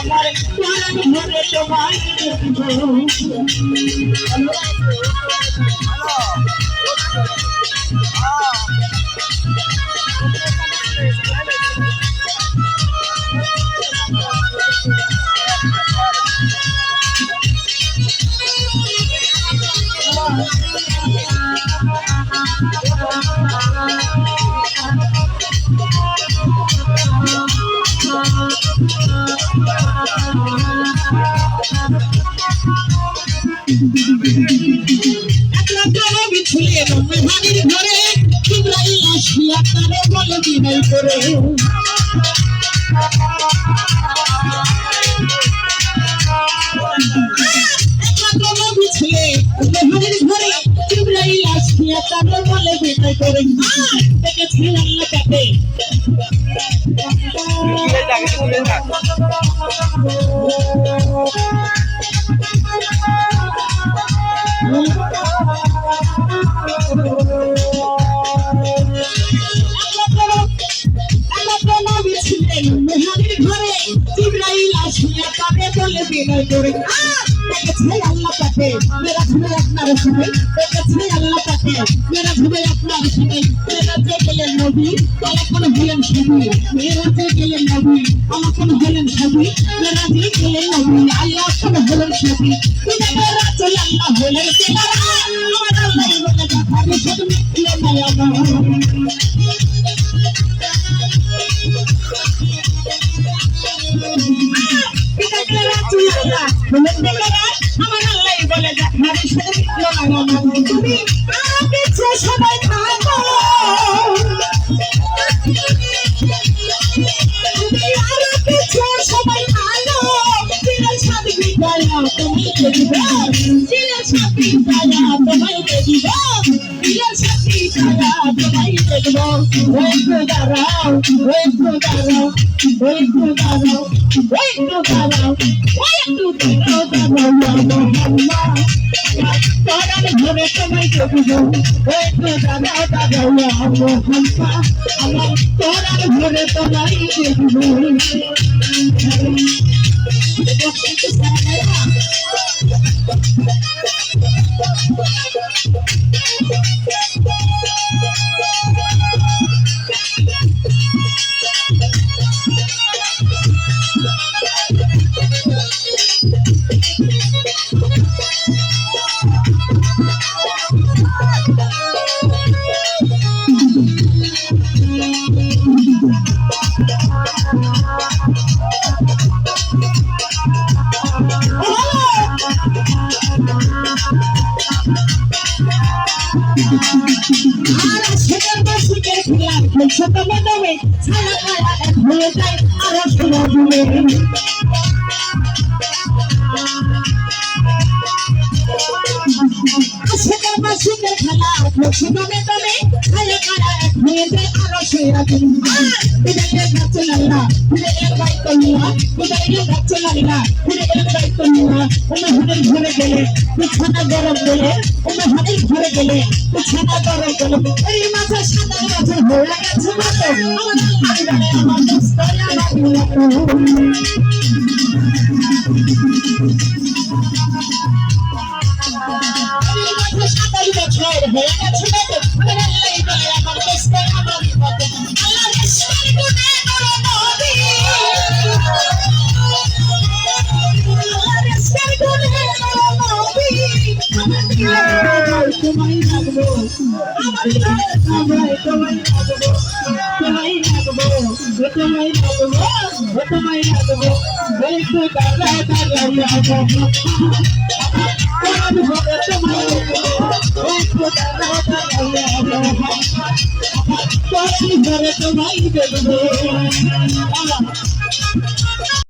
আমার পরাণ ভরে তোমায় দেখব। একলা চলো বিছুলিয়ে ঘরে ইব্রাহিম আসিয়া তারে বলে বিদায় করে। একলা চলো বিছুলিয়ে রমে ভানির ঘরে ইব্রাহিম আসিয়া তারে বলে বিদায় বিনয় করে দেখেছে আল্লাহ তাকে মেরা ধুবে আপনার আল্লাহ তাকে মেরা ধুবে আপনার সাথে মেরা যে গেলেন নবী তখন হলেন সবই মেরা যে গেলেন নবী তখন হলেন সবই মেরা যে গেলেন নবী আল্লাহ তখন হলেন সবই আল্লাহ হলেন সবাই থাকো সবাই থাকো চিরা ছাবি দয়া তুমি দেখিব ছাবি দয়া তোমায় দেখিব দেখিব তো দাঁড়াও তো দাঁড়াও তো দাঁড়াও তো দাঁড়াও তো দাঁড়াও দাঁড়াও তোরার ঘরে তোমায় দেখিব তো দাঁড়াও দাঁড়াও আমার তোরার ঘরে তোমায় দেখিব আর ম্যাডামে ছায়া খায়া এক হয়ে যায় আর শোনা খেলা খেলছে তো ম্যাডামে ছায়া খায়া এক হয়ে যায় আর শোনা দূরে বিদায়ের গাছে লাল্লা ফিরে গেলেন দায়িত্ব নিয়া বিদায়ের গাছে লাল্লা ফিরে গেলেন দায়িত্ব নিয়া অন্য হুদের ঘরে গেলে বিছানা গরম গেলে অন্য হুদের ঘরে গেলে বিছানা গরম গেলে এই মাঝে সাদা মাঝে হয়ে গেছে মতো আমার আল্লাহ আমার দোস্ত আমার তোমায় রাখব তোমায় রাখব তোমায় রাখব তোমায় রাখব তোমায় রাখব একটু দাদা দাদা রাখব তোমার হবে তোমায় রাখব একটু দাদা দাদা রাখব তোমার ঘরে তোমায় দেখব